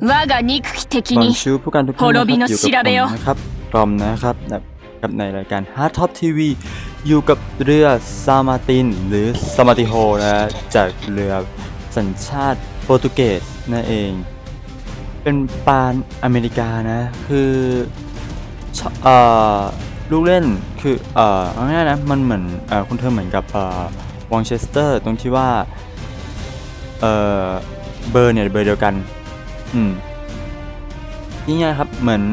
我が憎き敵 บอล に ชูผู้การทุกท่านนะ 滅び ค の รับอยู่กับ 調べ ผ よ มนะครับกรอมนะครับแบบกับในรายการ Hard Top TV อยู่กับเรือซามาติน หรือซามาติโฮนะจากเรือสัญชาติโปรตุเกสนั่นเอง เป็นปานอเมริกานะ คือชเอ่อลูกเล่นคือเอ่อเอาง่ายๆนะมันเหมือนเอ่อคุณเธอเหมือนกับเอ่อวองเชสเตอร์ตรงที่ว่าเอ่อเบอร์เนี่ยเบอร์เดียวกัน อืมนี่ไงครับเหมือน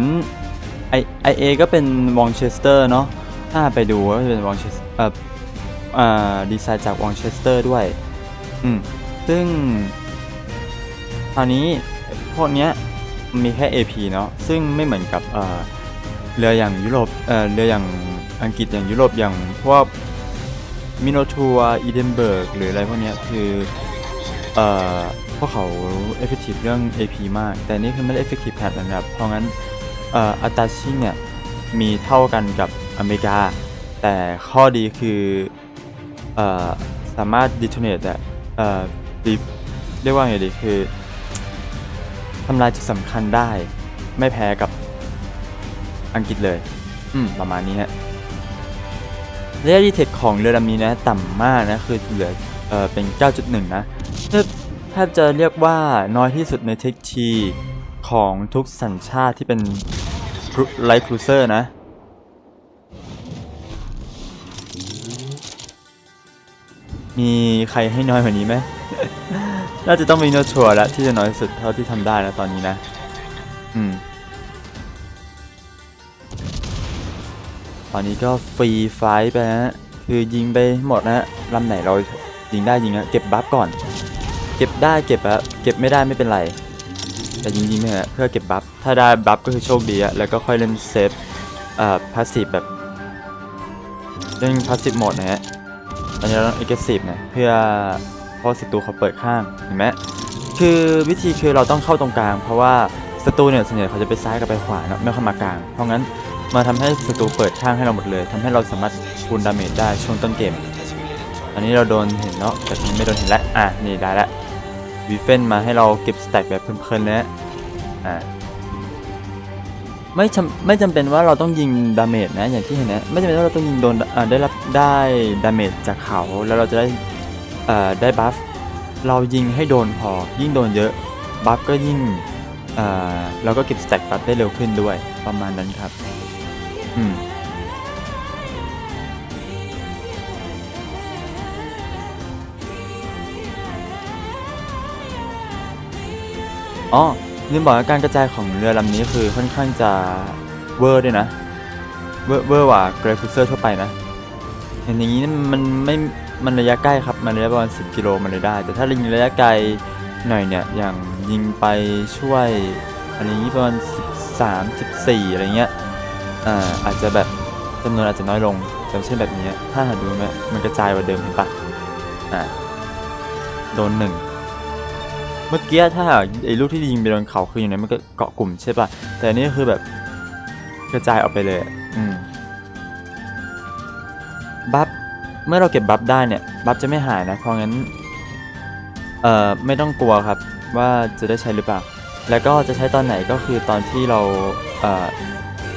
ไอไอเอก็เป็นวองเชสเตอร์เนาะถ้าไปดูก็จะเป็นวองเชสเอ่ออ่าดีไซน์จากวองเชสเตอร์ด้วย อืม ซึ่งคราวนี้พวกเนี้ยมีแค่ AP เนาะซึ่งไม่เหมือนกับเอ่อเรืออย่างยุโรปเอ่อเรืออย่างอังกฤษอย่างยุโรปอย่างพวกมิโนทัวอีเดนเบิร์กหรืออะไรพวกเนี้ยคือเอ่อ พวกเขา effective เรื่อง AP มาก แต่นี่คือไม่ได้ effective ขนาดนั้นครับ เพราะงั้นอัตราชิ่งเนี่ยมีเท่ากันกับอเมริกา แต่ข้อดีคืออสามารถ detonate อะเอ่เรียกว่าไงดีคือทำลายจุดสำคัญได้ ไม่แพ้กับอังกฤษเลย อืม ประมาณนี้ฮะระยะดีเทคของเรือลำนี้นะ ต่ำมากนะ คือเหลือเออเป็น 9.1 นะ แทบจะเรียกว่าน้อยที่สุดในเทคทีของทุกสัญชาติที่เป็นไลท์ครูเซอร์นะ มีใครให้น้อยกว่านี้ไหม น่าจะต้องมีโนชัวแล้วที่จะน้อยที่สุดเท่าที่ทำได้แล้วตอนนี้นะ อืม ตอนนี้ก็ฟรีไฟท์ไปนะ คือยิงไปหมดนะลำไหนเรายิงได้ยิงนะเก็บบัฟก่อน เก็บได้เก็บอะเก็บไม่ได้ไม่เป็นไร แต่ยิงยิงๆไปเถอะเพื่อเก็บบัฟ ถ้าได้บัฟก็คือโชคดีอะแล้วก็ค่อยเล่นเซฟเอ่อพาสซีฟแบบเล่นพาสซีฟโหมดนะฮะตอนนี้เราต้อง aggressive นะเพื่อเพราะศัตรูเขาเปิดข้างเห็นไหมคือวิธีคือเราต้องเข้าตรงกลาง เพราะว่าศัตรูเนี่ยส่วนใหญ่เขาจะไปซ้ายกับไปขวาเนอะไม่เข้ามากลาง เพราะงั้นมาทำให้ศัตรูเปิดข้างให้เราหมดเลยทำให้เราสามารถคูณดาเมจได้ช่วงต้นเกม อันนี้เราโดนเห็นเนาะแต่ทีนี้ไม่โดนเห็นแล้วอะนี่ได้ล้ววีเฟนมาให้เราเก็บสแต็กแบบเพลินๆนะอะไม่จำไม่จำเป็นว่าเราต้องยิงดาเมจนะอย่างที่เห็นนะไม่จำเป็นว่าเราต้องยิงโดนอ่าได้รับได้ดาเมจจากเขาแล้วเราจะได้อ่อได้บัฟเรายิงให้โดนพอยิ่งโดนเยอะบัฟก็ยิ่งอ่อเราก็เก็บสแต็กบัฟได้เร็วขึ้นด้วยประมาณนั้นครับ อืม อ๋อลืมบอกว่าการกระจายของเรือลำนี้คือค่อนข้างจะเวอร์ด้วยนะ เวอร์เวอร์กว่าเกรคูเซอร์ทั่วไปนะ เห็นอย่างนี้มันไม่มันระยะใกล้ครับ มันระยะประมาณ 10 กิโลมันเลยได้ แต่ถ้ายิงระยะไกลหน่อยเนี่ย อย่างยิงไปช่วยอะไรอย่างนี้ประมาณ 13 14 อะไรเงี้ย อ่า อาจจะแบบจำนวนอาจจะน้อยลงอย่เช่นแบบนี้ ถ้าหาดูไหมมันกระจายกว่าเดิมเห็นปะอ่า โดนหนึ่ง มื่อกี้ถ้าไอ้ลูกที่ยิงไปโดนเขาคืออย่างนั้นมันก็เกาะกลุ่มใช่ป่ะ แต่อันนี่คือแบบกระจายออกไปเลยอะอืม บัฟ เมื่อเราเก็บบัฟได้เนี่ย บัฟจะไม่หายนะ เพราะงั้น เอ่อ ไม่ต้องกลัวครับ ว่าจะได้ใช้หรือเปล่า แล้วก็จะใช้ตอนไหนก็คือตอนที่เรา เอ่อ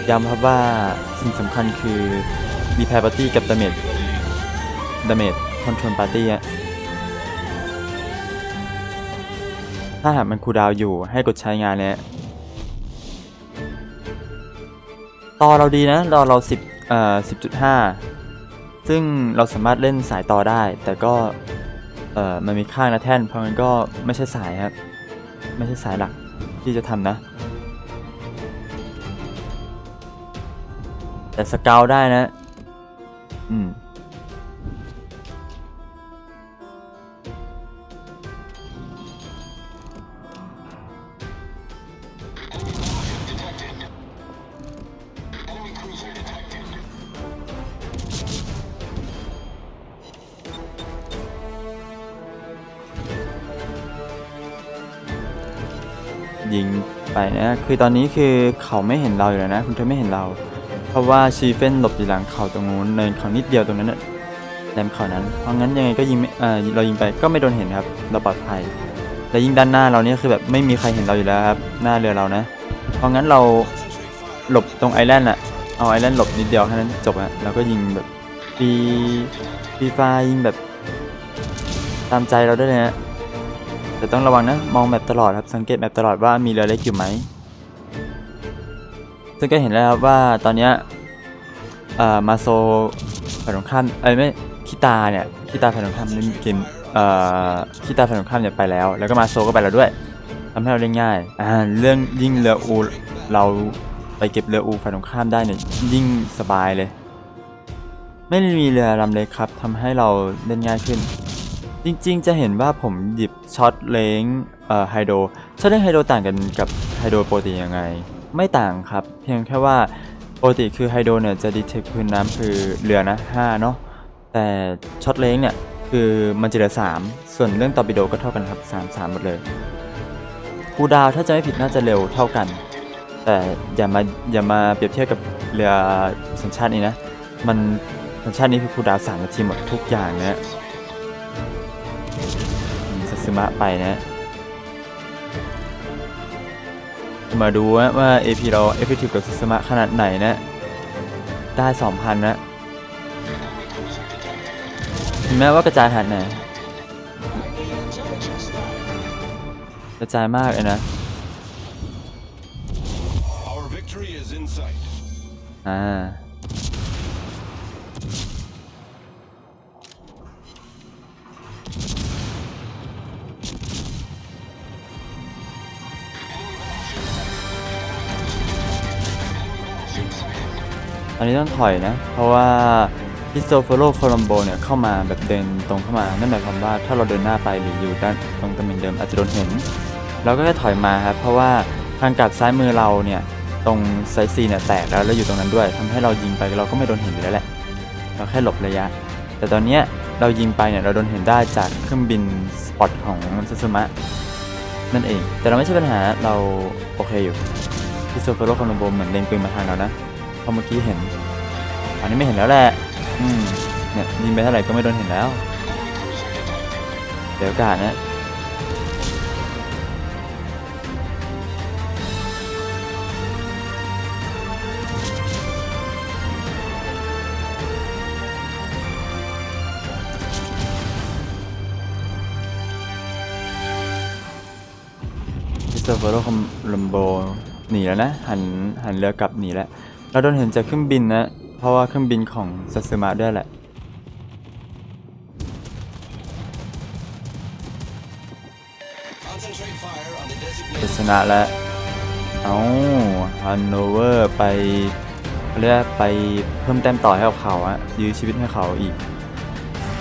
ย้ำครับว่าสิ่งสำคัญคือ repair party กับ damage damage control party อะ ถ้าหากมันคูลดาวอยู่ให้กดใช้งานเนี่ยต่อเราดีนะต่อเรา10เอ่อ10.5 ซึ่งเราสามารถเล่นสายต่อได้ แต่ก็เอ่อมันมีข้างนะแท่น เพราะงั้นก็ไม่ใช่สายครับ ไม่ใช่สายหลักที่จะทำนะ แต่สเกลได้นะ อืม ยิงไปนะคือตอนนี้คือเขาไม่เห็นเราอยู่แล้วนะ คุณเธอไม่เห็นเรา เพราะว่าชีเฟนหลบอยู่หลังเขาตรงนู้นเนินเขานิดเดียวตรงนั้นน่ะแหลมเขานั้น เพราะงั้นยังไงก็ยิงเออเรายิงไปก็ไม่โดนเห็นครับ เราปลอดภัยแต่และยิงด้านหน้าเราเนี่ยคือแบบไม่มีใครเห็นเราอยู่แล้วครับ หน้าเรือเรานะ เพราะงั้นเราหลบตรงไอแลนด์อะเอาไอแลนด์หลบนิดเดียวแค่นั้นจบอะแล้วก็ยิงแบบปีปีฟ้ายิงแบบตามใจเราได้เลยนะ แต่ต้องระวังนะ มองแบบตลอดครับ สังเกตแบบตลอดว่ามีเรือเล็กอยู่ไหม ซึ่งก็เห็นแล้วครับว่าตอนนี้เอ่อมาโซฝ่ายตรงข้ามเอ้ยไม่คิตาเนี่ยคิตาฝ่ายตรงข้ามเล่นเกมเอ่อคิตาฝ่ายตรงข้ามเนี่ยไปแล้ว แล้วก็มาโซก็ไปแล้วด้วยทำให้เราเล่นง่ายอ่าเรื่องยิ่งเรืออูเราไปเก็บเรืออูฝ่ายตรงข้ามได้เนี่ยยิ่งสบายเลย ไม่มีเรือลำเล็กครับทำให้เราเล่นง่ายขึ้น จริงๆ จะเห็นว่าผมหยิบช็อตเล้งเอ่อไฮโดรช็อตเล้งไฮโดรต่างกันกับไฮโดรปกติยังไง ไม่ต่างครับ เพียงแค่ว่าปกติคือไฮโดรเนี่ยจะดีเทคพื้นน้ำคือเรือนะ5เนาะแต่ช็อตเล้งเนี่ยคือมันจะเหลือ3 ส่วนเรื่องตอร์ปิโดก็เท่ากันครับ3 3หมดเลยคูดาวถ้าจะไม่ผิดน่าจะเร็วเท่ากัน แต่อย่ามาอย่ามาเปรียบเทียบกับเรือสัญชาตินี้นะ มันสัญชาตินี้คือคูดาวสามนาทีหมดทุกอย่างเนะ ซัตสึมะไปนะมาดูว่าว่า AP เรา effective กับซัตสึมะขนาดไหนนะ ได้ 2,000 นะถึงแม้ว่ากระจายหันไหนกระจายมากเลยนะ Our victory is in sight. อ่า อันนี้ต้องถอยนะ เพราะว่าพิสโตเฟโรโคลัมโบเนี่ยเข้ามาแบบเดินตรงเข้ามา นั่นหมายความว่าถ้าเราเดินหน้าไปหรืออยู่ด้านตรงตำแหน่งเดิมอาจจะโดนเห็น เราก็แค่ถอยมาครับเพราะว่าทางกลับซ้ายมือเราเนี่ยตรงไซซีเนี่ยแตกแล้วแล้วอยู่ตรงนั้นด้วยทำให้เรายิงไปเราก็ไม่โดนเห็นอยู่แล้วแหละ เราแค่หลบระยะ แต่ตอนเนี้ยเรายิงไปเนี่ยเราโดนเห็นได้จากเครื่องบินสปอตของซัตสึมะนั่นเอง แต่เราไม่ใช่ปัญหาเราโอเคอยู่พิสโตเฟโรโคลัมโบเหมือนเล็งปืนมาทางเรานะ ราะเมื่อกี้เห็น อันนี้ไม่เห็นแล้วแหละ อืม เนี่ยยิงไปเท่าไหร่ก็ไม่โดนเห็นแล้ว เดี๋ยวกาสนะพิสโตเฟโรคอมลัมโบหนีแล้วนะ หันหันเรือกลับหนีแล้ว เราโดนเห็นจากเครื่องบินนะ เพราะว่าเครื่องบินของซัตสึมะด้วยแหละเจะ designated ชนะแล้ว เอาฮันโนเวอร์ไปเรียกไปเพิ่มแต้มต่อให้กับเขาอะยื้อชีวิตให้เขาอีก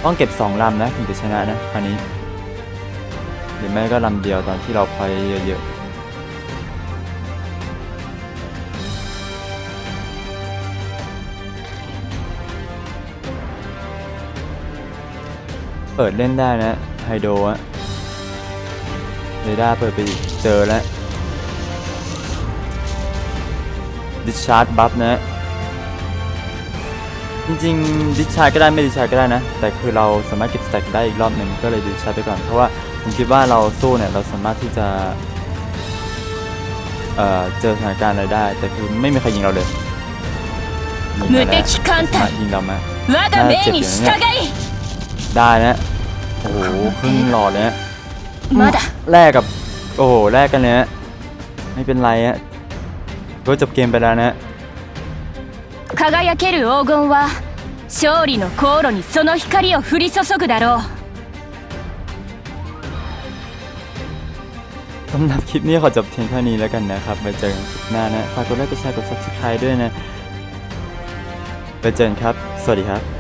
ต้องเก็บสองลำนะถึงจะชนะนะคราวนี้หรือไม่ก็ลำเดียวตอนที่เราพอยเยอะๆ เปิดเล่นได้นะไฮโดะเรดาร์เปิดไปอีกเจอแล้วดิชาร์ดบัฟนะ จริงๆดิชาร์ดก็ได้ไม่ดิชาร์ดก็ได้นะ แต่คือเราสามารถเก็บสแต็กได้อีกรอบหนึ่งก็เลยดิชาร์ดไปก่อน เพราะว่าผมคิดว่าเราสู้เนี่ยเราสามารถที่จะ เอ่อ เจอสถานการณ์อะไรได้ แต่คือไม่มีใครยิงเราเลยยิงเราไหมน่าเจ็บอย่างเงี้ย ได้นะโอ้โหขึ้นหลอดเลยนะมาดะแลกกับ โอ้โหแลกกันเลยนะไม่เป็นไรฮะก็จบเกมไปแล้วนะ輝ける黄金は勝利の航路にその光を降り注ぐだろうสำหรับคลิปนี้ขอจบเพียงเท่านี้แล้วกันนะครับไปเจอกันคลิปหน้านะ ฝากกดไลค์กดแชร์กด subscribe ด้วยนะไปเจอกันครับ สวัสดีครับ